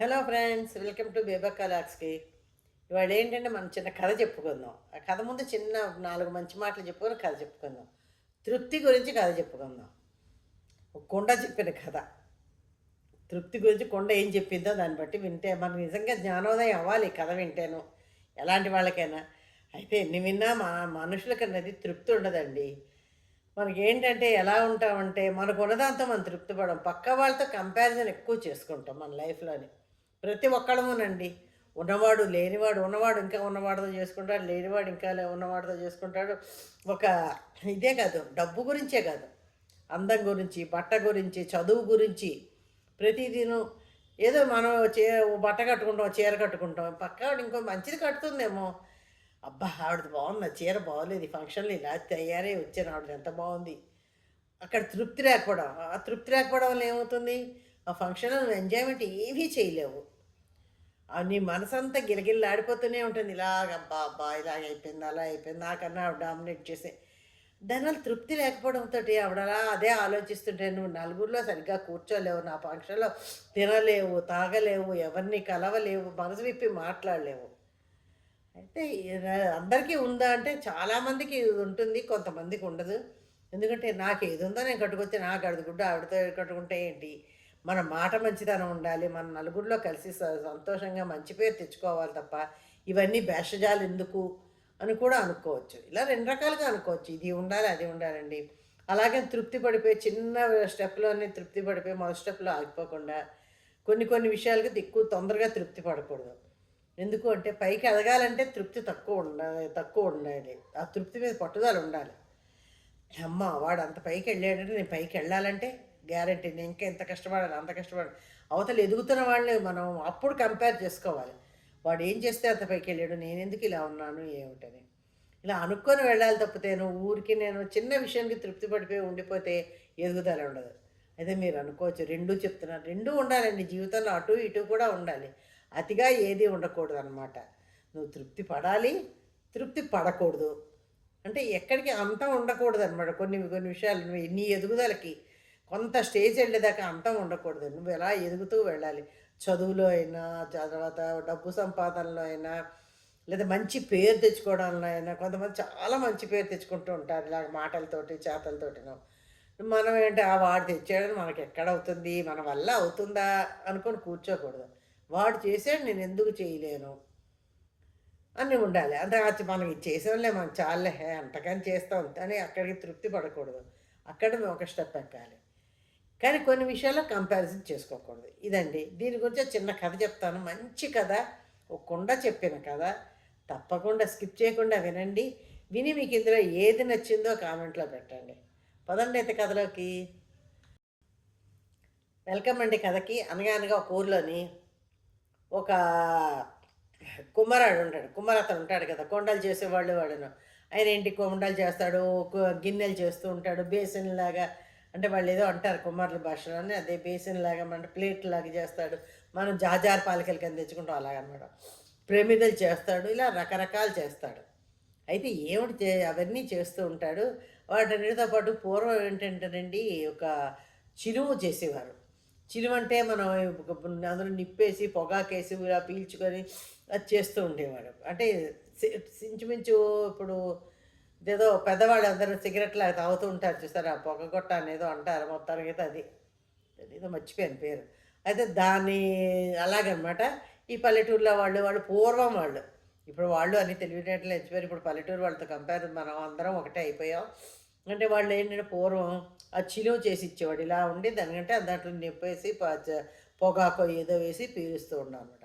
Hello friends welcome to Bebakka లాక్స్కి ఇవాళ ఏంటంటే మనం చిన్న కథ చెప్పుకుందాం. ఆ కథ ముందు చిన్న నాలుగు మంచి మాటలు చెప్పుకొని కథ చెప్పుకుందాం. తృప్తి గురించి కథ చెప్పుకుందాం. ఒక కొండ చెప్పిన కథ. తృప్తి గురించి కొండ ఏం చెప్పిందో దాన్ని బట్టి వింటే మనకు నిజంగా జ్ఞానోదయం అవ్వాలి కథ వింటేను. ఎలాంటి వాళ్ళకైనా. అయితే ఎన్ని విన్నా మా మనుషులకన్నది తృప్తి ఉండదండి. మనకి ఏంటంటే ఎలా ఉంటామంటే మనకు ఉన్నదాంతో మనం తృప్తి పడం పక్క వాళ్ళతో కంపారిజన్ ఎక్కువ చేసుకుంటాం మన లైఫ్లోని ప్రతి ఒక్కడమునండి ఉన్నవాడు లేనివాడు ఉన్నవాడు ఇంకా ఉన్నవాడితో చేసుకుంటాడు లేనివాడు ఇంకా లే- ఉన్నవాడితో చేసుకుంటాడు. ఒక ఇదే కాదు డబ్బు గురించే కాదు. అందం గురించి బట్ట గురించి చదువు గురించి ప్రతిదినం ఏదో మనం చే బట్ట కట్టుకుంటాం చీర కట్టుకుంటాం. పక్కవాడు ఇంకో మంచిది కట్టుతుందేమో అబ్బా ఆవిడది బాగుంది? ఆ చీర బాగోలేదు. ఫంక్షన్లో ఇలా తయారై వచ్చాను. ఆవిడ ఎంత బాగుంది. అక్కడ తృప్తి లేకపోవడం ఆ తృప్తి లేకపోవడం వల్ల ఏమవుతుంది? ఆ ఫంక్షన్లో ఎంజాయ్మెంట్ ఏమీ చేయలేవు. నీ మనసంతా గిలగిల్లాడిపోతూనే ఉంటుంది. ఇలాగ అబ్బా అబ్బా ఇలాగ అయిపోయింది అలా అయిపోయింది నాకన్నా ఆవిడ డామినేట్ చేసే. దానివల్ల తృప్తి లేకపోవడంతో ఆవిడ అలా అదే ఆలోచిస్తుంటే నువ్వు నలుగురిలో సరిగ్గా కూర్చోలేవు నా ఫంక్షన్లో తినలేవు తాగలేవు ఎవరిని కలవలేవు మనసు విప్పి మాట్లాడలేవు. అయితే అందరికీ ఉందా అంటే చాలామందికి ఇది ఉంటుంది కొంతమందికి ఉండదు. ఎందుకంటే నాకు ఏది ఉందో నేను కట్టుకొచ్చి నాకు అడుగుడ్డు ఆవిడతో కట్టుకుంటే ఏంటి? మన మాట మంచిదనం ఉండాలి మన నలుగురిలో కలిసి స- సంతోషంగా మంచి పేరు తెచ్చుకోవాలి తప్ప ఇవన్నీ భేషజాలు ఎందుకు అని కూడా అనుకోవచ్చు. ఇలా రెండు రకాలుగా అనుకోవచ్చు. ఇది ఉండాలి అది ఉండాలండి. అలాగే తృప్తి పడిపోయి చిన్న స్టెప్లోనే తృప్తి పడిపోయి మొదటి స్టెప్లో ఆగిపోకుండా కొన్ని కొన్ని విషయాలకు ఎక్కువ తొందరగా తృప్తి పడకూడదు. ఎందుకు అంటే పైకి ఎదగాలంటే తృప్తి తక్కువ ఉండాలి తక్కువ ఉండాలి. ఆ తృప్తి మీద పట్టుదల ఉండాలి. అమ్మ వాడు అంత పైకి వెళ్ళాడంటే నేను పైకి వెళ్ళాలంటే గ్యారంటీ నేను ఇంకా ఎంత కష్టపడాలి అంత కష్టపడాలి. అవతల ఎదుగుతున్న వాళ్ళని మనం అప్పుడు కంపేర్ చేసుకోవాలి. వాడు ఏం చేస్తే అంత పైకి వెళ్ళాడు నేను ఎందుకు ఇలా ఉన్నాను ఏమిటని. ఇలా అనుకొని వెళ్ళాలి తప్పితే నువ్వు ఊరికి నేను చిన్న విషయానికి తృప్తి పడిపోయి ఉండిపోతే ఎదుగుదల ఉండదు. అయితే మీరు అనుకోవచ్చు రెండూ చెప్తున్నారు. రెండూ ఉండాలండి జీవితంలో అటు ఇటు కూడా ఉండాలి. అతిగా ఏది ఉండకూడదు అనమాట నువ్వు తృప్తి పడాలి తృప్తి పడకూడదు. అంటే ఎక్కడికి అంతా ఉండకూడదు అనమాట కొన్ని కొన్ని విషయాలు నువ్వు నీ ఎదుగుదలకి కొంత స్టేజ్ వెళ్ళేదాకా అంతం ఉండకూడదు. నువ్వు ఎలా ఎదుగుతూ వెళ్ళాలి? చదువులో అయినా తర్వాత డబ్బు సంపాదనలో అయినా లేదా మంచి పేరు తెచ్చుకోవడంలో అయినా కొంతమంది చాలా మంచి పేరు తెచ్చుకుంటూ ఉంటారు. ఇలాగ మాటలతోటి చేతలతోటినో. మనం ఏంటి ఆ వాడు తెచ్చాడని మనకి ఎక్కడ అవుతుంది మన వల్ల అవుతుందా అనుకొని కూర్చోకూడదు. వాడు చేసాడు నేను ఎందుకు చేయలేను? అని ఉండాలి. అంటే అది ఇది చేసేవాళ్ళే మనం చాలే అంతకని చేస్తాం. అని అక్కడికి తృప్తి పడకూడదు. అక్కడ మేము ఒక స్టెప్ ఎక్కాలి. కానీ కొన్ని విషయాల్లో కంపారిజన్ చేసుకోకూడదు. ఇదండి. దీని గురించి చిన్న కథ చెప్తాను. మంచి కథ. ఒక కుండ చెప్పిన కథ. తప్పకుండా స్కిప్ చేయకుండా వినండి. విని మీకు ఇందులో ఏది నచ్చిందో కామెంట్లో పెట్టండి. పదండి అయితే కథలోకి. వెల్కమ్ అండి కథకి. అనగా అనగా ఒక ఊర్లోని ఒక కుమ్మరాడు ఉంటాడు. కుమ్మరతను ఉంటాడు కదా. కొండలు చేసేవాళ్ళు వాడును. ఆయన ఏంటి కొండలు చేస్తాడు? గిన్నెలు చేస్తూ ఉంటాడు. బేసిన్ లాగా అంటే వాళ్ళు ఏదో అంటారు కుమారుల భాషలోనే అదే బేసిన్ లాగా మన ప్లేట్ లాగా చేస్తాడు. మనం జాజార్ పాలకల కింద తెచ్చుకుంటాం అలాగనమాట ప్రమిదలు చేస్తాడు ఇలా రకరకాలు చేస్తాడు. అయితే ఏమిటి చే అవన్నీ చేస్తూ ఉంటాడు. వాటన్నిటితో పాటు పూర్వం ఏంటంటేనండి ఒక చిలుము చేసేవారు. చిలుము అంటే మనం అందులో నిప్పేసి పొగాకేసి ఇలా పీల్చుకొని అది చేస్తూ ఉండేవాడు అంటే సి- ఇంచుమించు ఇప్పుడు ఇదేదో పెద్దవాళ్ళు అందరూ సిగరెట్లు లాగా తాగుతూ ఉంటారు చూసారా పొగ కొట్ట అనేదో అంటారు మొత్తానికి అయితే అది. ఏదో మర్చిపోయాను పేరు. అయితే దాన్ని అలాగనమాట ఈ పల్లెటూరులో వాళ్ళు వాళ్ళు పూర్వం వాళ్ళు ఇప్పుడు వాళ్ళు అన్ని తెలివితేటలు ఎంచిపోయారు ఇప్పుడు పల్లెటూరు వాళ్ళతో కంపేర్ మనం అందరం ఒకటే అయిపోయాం. అంటే వాళ్ళు ఏంటంటే పూర్వం ఆ చిలువ చేసి ఇచ్చేవాడు ఇలా ఉండి దానికంటే దాంట్లో నిప్పేసి ప- పొగాకు ఏదో వేసి పీలుస్తూ ఉండమాట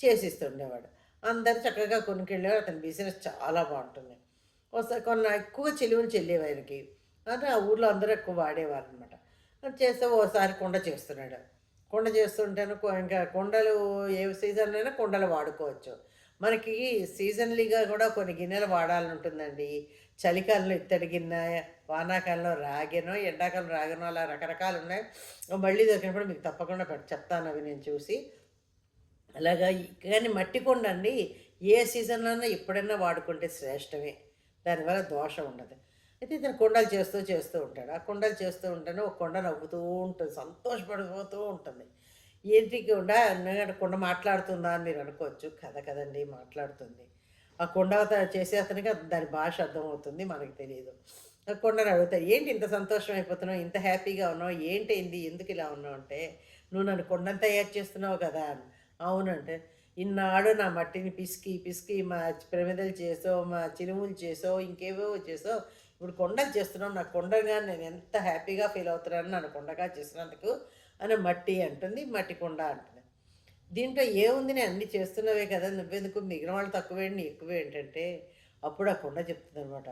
చేసిస్తుండేవాడు అందరు చక్కగా కొనుక్కెళ్ళేవారు అతని బిజినెస్ చాలా బాగుంటుంది. ఒకసారి కొన్న ఎక్కువ చెలువలు చెల్లేవి ఆయనకి. అంటే ఆ ఊర్లో అందరూ ఎక్కువ వాడేవారు అనమాట చేస్తే ఓసారి కుండ చేస్తున్నాడు. కుండ చేస్తుంటేనే ఇంకా కుండలు ఏ సీజన్లో అయినా కుండలు వాడుకోవచ్చు. మనకి సీజన్లీగా కూడా కొన్ని గిన్నెలు వాడాలని ఉంటుందండి. చలికాలంలో ఇత్తడి గిన్నె వానాకాలంలో రాగెనో ఎండాకాలం రాగెనో అలా రకరకాలు ఉన్నాయి. మళ్ళీ దొరికినప్పుడు మీకు తప్పకుండా చెప్తాను అవి నేను చూసి. అలాగా కానీ మట్టి కొండ అండి ఏ సీజన్లోనైనా ఎప్పుడైనా వాడుకుంటే శ్రేష్టమే. దానివల్ల దోషం ఉండదు. అయితే ఇతను కొండలు చేస్తూ చేస్తూ ఉంటాడు. ఆ కొండలు చేస్తూ ఉంటేనే ఒక కొండ నవ్వుతూ ఉంటుంది. సంతోషపడిపోతూ ఉంటుంది. ఏంటి కొండ? అన్నగాడు కొండ మాట్లాడుతుందా అని మీరు అనుకోవచ్చు. కథ కదండి మాట్లాడుతుంది. ఆ కొండ చేసే అతనికి దాని భాష అర్థమవుతుంది మనకు తెలియదు ఆ కొండను అడుగుతారు ఏంటి ఇంత సంతోషం అయిపోతున్నావు? ఇంత హ్యాపీగా ఉన్నావు? ఏంటి ఎందుకు ఇలా ఉన్నావు? అంటే నువ్వు నన్ను కొండను తయారు చేస్తున్నావు కదా అని. అవునంటే ఇన్నాడు నా మట్టిని పిసికి పిసికి మా ప్రమిదలు చేసో మా చిరుములు చేసో ఇంకేవో చేసో ఇప్పుడు కొండలు చేస్తున్నావు నా కొండగా నేను ఎంత హ్యాపీగా ఫీల్ అవుతున్నాను నన్ను కొండగా చేసినందుకు అని మట్టి అంటుంది మట్టి కొండ అంటుంది. దీంట్లో ఏముంది నేను అన్ని చేస్తున్నవే కదా నువ్వెందుకు మిగిలిన వాళ్ళు తక్కువే ఎక్కువ ఏంటంటే అప్పుడు ఆ కొండ చెప్తుంది అనమాట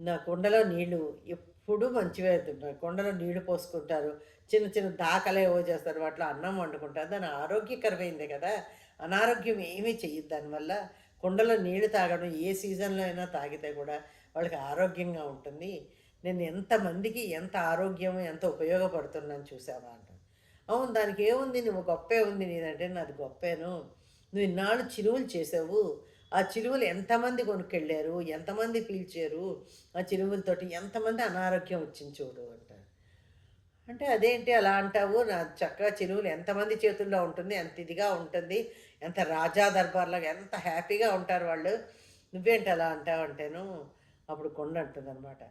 నా కొండలో నీళ్ళు ఎప్పుడు మంచివే అవుతుంటాయి కొండలో నీళ్ళు పోసుకుంటారు చిన్న చిన్న దాకలే ఏవో చేస్తారు వాటిలో అన్నం వండుకుంటారు దాని ఆరోగ్యకరమైందే కదా అనారోగ్యం ఏమీ చెయ్యదు దానివల్ల కుండలో నీళ్ళు తాగడం ఏ సీజన్లో అయినా తాగితే కూడా వాళ్ళకి ఆరోగ్యంగా ఉంటుంది. నేను ఎంతమందికి ఎంత ఆరోగ్యం ఎంత ఉపయోగపడుతున్నాను చూసావా అంట. అవును దానికి ఏముంది? నువ్వు గొప్పే ఉంది నేనంటే నాది గొప్పేను. నువ్వు ఇన్నాళ్ళు చిరువులు చేసావు. ఆ చిరువులు ఎంతమంది కొనుక్కెళ్ళారు? ఎంతమంది పీల్చారు? ఆ చిరువులతోటి ఎంతమంది అనారోగ్యం వచ్చింది చూడు అంటారు అంటే అదేంటి అలా అంటావు? నా చక్కగా చెరువులు ఎంతమంది చేతుల్లో ఉంటుంది ఎంత ఇదిగా ఉంటుంది ఎంత రాజా దర్బార్లాగా ఎంత హ్యాపీగా ఉంటారు వాళ్ళు? నువ్వేంటి అలా అంటావు అంటేను అప్పుడు కొండ అంటుంది అనమాట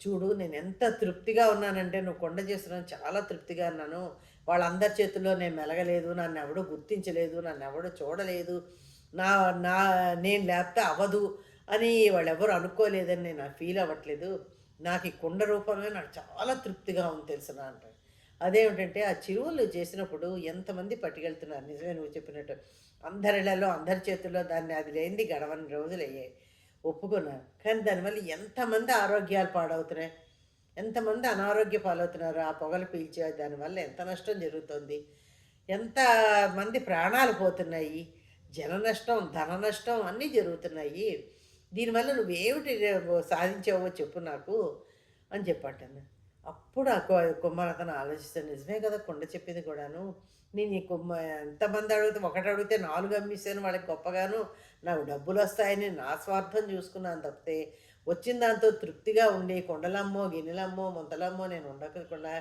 చూడు నేను ఎంత తృప్తిగా ఉన్నానంటే నువ్వు కొండ చేస్తున్నాను చాలా తృప్తిగా ఉన్నాను. వాళ్ళందరి చేతుల్లో నేను మెలగలేదు నన్ను ఎవడో గుర్తించలేదు నన్ను ఎవడో చూడలేదు నా నా నేను లేకపోతే అవ్వదు అని వాళ్ళెవరు అనుకోలేదని నేను ఫీల్ అవ్వట్లేదు. నాకు ఈ కుండ రూపమే నాకు చాలా తృప్తిగా ఉంది తెలుసునా అంటాడు అదేమిటంటే ఆ చిరువులు చేసినప్పుడు ఎంతమంది పట్టుకెళ్తున్నారు? నిజమే నువ్వు చెప్పినట్టు. అందరిలలో అందరి చేతుల్లో దాన్ని అది లేనిది గడవని రోజులు అయ్యాయి. ఒప్పుకున్నారు కానీ దానివల్ల ఎంతమంది ఆరోగ్యాలు పాడవుతున్నాయి? ఎంతమంది అనారోగ్య పాలవుతున్నారు? ఆ పొగలు పీల్చే దానివల్ల ఎంత నష్టం జరుగుతుంది? ఎంత మంది ప్రాణాలు పోతున్నాయి? జన నష్టం ధన నష్టం అన్నీ జరుగుతున్నాయి. దీనివల్ల నువ్వేమిటి సాధించావో చెప్పు నాకు అని చెప్పాటను అప్పుడు ఆ కుమార్ అతను ఆలోచిస్తాను నిజమే కదా కొండ చెప్పింది కూడాను. నేను ఈ కుమ్మ ఎంతమంది అడిగితే ఒకటి అడిగితే నాలుగు అమ్మిస్తాను వాళ్ళకి గొప్పగాను. నాకు డబ్బులు వస్తాయని నా స్వార్థం చూసుకున్నాను తప్పితే వచ్చిన దాంతో తృప్తిగా ఉండి కొండలమ్మో గిన్నెలమ్మో ముంతలమ్మో నేను ఉండకుండా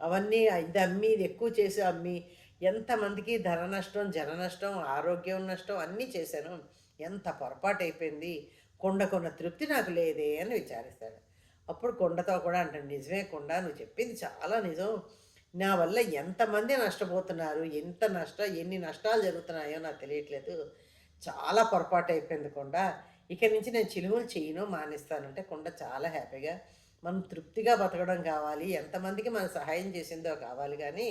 అవన్నీ ఇది అమ్మి ఇది ఎక్కువ చేసి అమ్మి ఎంతమందికి ధన నష్టం జన నష్టం ఆరోగ్యం నష్టం అన్నీ చేశాను. ఎంత పొరపాటు అయిపోయింది కొండకున్న తృప్తి నాకు లేదే అని విచారిస్తాడు. అప్పుడు కొండతో కూడా అంటాడు నిజమే కొండ నువ్వు చెప్పింది చాలా నిజం. నా వల్ల ఎంతమంది నష్టపోతున్నారు ఎంత నష్టం ఎన్ని నష్టాలు జరుగుతున్నాయో నాకు తెలియట్లేదు. చాలా పొరపాటు అయిపోయింది కొండ. ఇక నుంచి నేను చిలువలు చేయను మానేస్తానంటే కొండ చాలా హ్యాపీగా మనం తృప్తిగా బతకడం కావాలి ఎంతమందికి మనం సహాయం చేసిందో కావాలి కానీ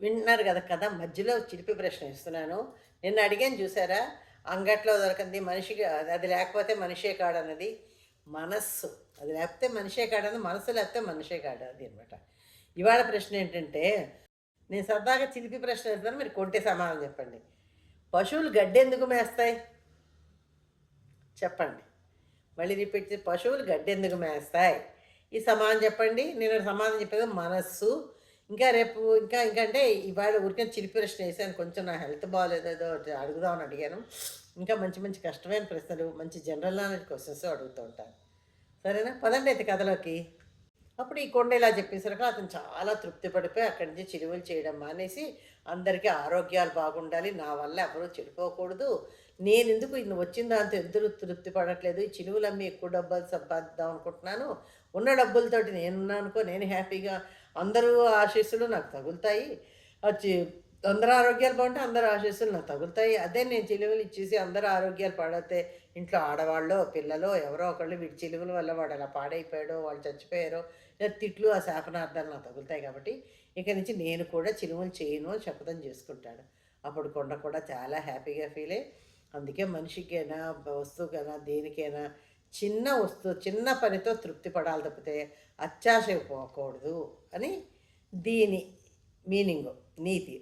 వింటున్నారు కదా కదా మధ్యలో చిలిపి ప్రశ్న ఇస్తున్నాను నిన్న అడిగాను చూసారా? అంగట్లో దొరకంది. మనిషికి అది లేకపోతే మనిషే కాడన్నది మనస్సు. అది లేకపోతే మనిషే కాడన్నది మనసు లేకపోతే మనిషే కాడు అది అనమాట ఇవాళ ప్రశ్న ఏంటంటే నేను సరదాగా చిలిపి ప్రశ్న వేస్తాను మీరు కొంటే సమాధానం చెప్పండి. పశువులు గడ్డి ఎందుకు మేస్తాయి? చెప్పండి. మళ్ళీ రిపీట్ చేసి పశువులు గడ్డి ఎందుకు మేస్తాయి? ఈ సమాధానం చెప్పండి. నేను సమాధానం చెప్పేది మనస్సు. ఇంకా రేపు ఇంకా ఇంకా అంటే ఇవాళ ఊరికే చిలిపి ప్రశ్న వేసాను. కొంచెం నా హెల్త్ బాగాలేదో అడుగుదామని అడిగాను. ఇంకా మంచి మంచి కష్టమైన ప్రశ్నలు మంచి జనరల్ నాలెడ్జ్ క్వశ్చన్స్ అడుగుతూ ఉంటాను. సరేనా? పదండి అయితే కథలోకి. అప్పుడు ఈ కొండ ఇలా చెప్పేసరికి అతను చాలా తృప్తి పడిపోయి అక్కడి నుంచి చిరువులు చేయడం మానేసి అందరికీ ఆరోగ్యాలు బాగుండాలి నా వల్ల ఎవరూ చెడిపోకూడదు నేను ఎందుకు ఇన్ని వచ్చిన దాంతో ఎందుకు తృప్తి పడట్లేదు ఈ చిరువులు అమ్మి ఎక్కువ డబ్బులు సంపాదిద్దాం అనుకుంటున్నాను ఉన్న డబ్బులతోటి నేనున్నానుకో అనుకో నేను హ్యాపీగా అందరూ ఆశీస్సులు నాకు తగులుతాయి వచ్చి అందరూ ఆరోగ్యాలు బాగుంటే అందరు ఆశీస్సులు నాకు తగులుతాయి. అదే నేను చిలువలు ఇచ్చేసి అందరు ఆరోగ్యాలు పాడైతే ఇంట్లో ఆడవాళ్ళు పిల్లలు ఎవరో ఒకళ్ళు వీడి చిలువల వల్ల వాడు అలా పాడైపోయాడో వాళ్ళు చచ్చిపోయారో లేదా తిట్లు ఆ శాపనార్థాలు నాకు తగులుతాయి కాబట్టి ఇక నుంచి నేను కూడా చిలువలు చేయను అని శపథం చేసుకుంటాడు అప్పుడు కొండ కూడా చాలా హ్యాపీగా ఫీల్ అయ్యి అందుకే మనిషికైనా వస్తువుకైనా దేనికైనా చిన్న వస్తువు చిన్న పనితో తృప్తి పడాలి తప్పితే అత్యాశ పోకూడదు అని దీని మీనింగ్ నీతి.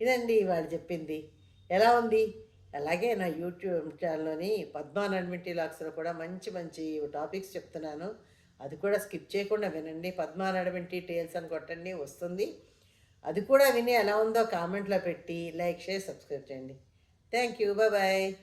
ఇదండి వాళ్ళు చెప్పింది. ఎలా ఉంది? అలాగే నా యూట్యూబ్ ఛానల్లోని పద్మా నడ్మింటి లాక్స్లో కూడా మంచి మంచి టాపిక్స్ చెప్తున్నాను. అది కూడా స్కిప్ చేయకుండా వినండి. పద్మా టేల్స్ అని కొట్టండి వస్తుంది. అది కూడా విని ఎలా ఉందో కామెంట్లో పెట్టి లైక్ షేర్ సబ్స్క్రైబ్ చేయండి. Thank you. బాయ్.